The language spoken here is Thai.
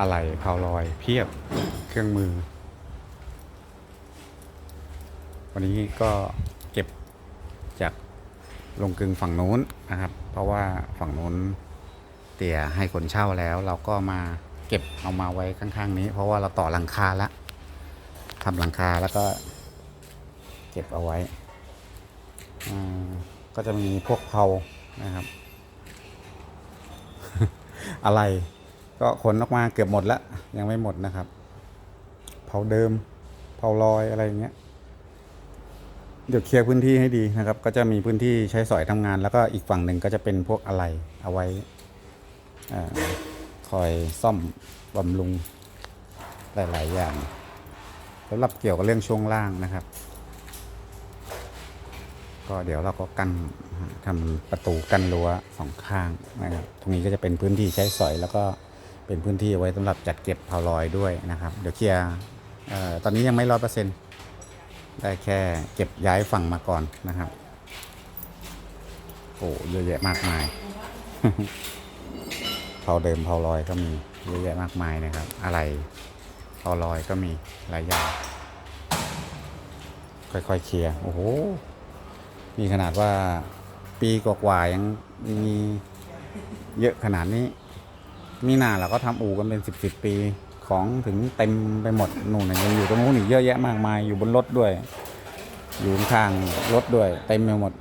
อะไรเผาลอย เพียบเครื่องมือ วันนี้ก็เก็บจากลงกึงฝั่งนู้นนะครับ เพราะว่าฝั่งนู้นเตี่ยให้คนเช่าแล้ว เราก็มาเก็บเอามาไว้ข้างๆนี้ เพราะว่าเราต่อหลังคาแล้วทำหลังคาแล้วก็ เก็บเอาไว้ก็จะมีพวกเผานะครับ อะไร ก็ขนออกมาเกือบหมดแล้ว ยังไม่หมดนะครับ เผาเดิม เผาลอยอะไรอย่างเงี้ยเดี๋ยวเคลียร์พื้นที่ให้ดีนะครับ ก็จะมีพื้นที่ใช้สอยทำงาน แล้วก็อีกฝั่งหนึ่งก็จะเป็นพวกอะไรเอาไว้อคอยซ่อมบำรุงหลาย ๆ อย่างสำหรับเกี่ยวกับเรื่องช่วงล่างนะครับ ก็เดี๋ยวเราก็กั้นทำประตูกั้นรั้วสองข้างนะครับตรงนี้ก็จะเป็นพื้นที่ใช้สอย แล้วก็เป็นพื้นที่เอาไว้สำหรับจัดเก็บเผาลอยด้วยนะครับ เดี๋ยวเคลียร์ตอนนี้ยังไม่ร้อยเปอร์เซ็นต์ได้แค่เก็บย้ายฝั่งมาก่อนนะครับโอ้เยอะแยะมากมายเผาเดิมเผาลอยก็มีเยอะแยะมากมายนะครับ อะไรเผาลอยก็มีหลายอย่างค่อยๆเคลียร์โอ้โห มีขนาดว่าปีกว่าๆยังมีเยอะขนาดนี้ มีหนาเราก็ทำอู่กันเป็นสิบสิบปีของถึงเต็มไปหมดนู่นนยังอยู่ตรงนู้นอีกเยอะแยะมากมายอยู่บนรถด้วย อยู่ข้างรถด้วย เต็มไปหมด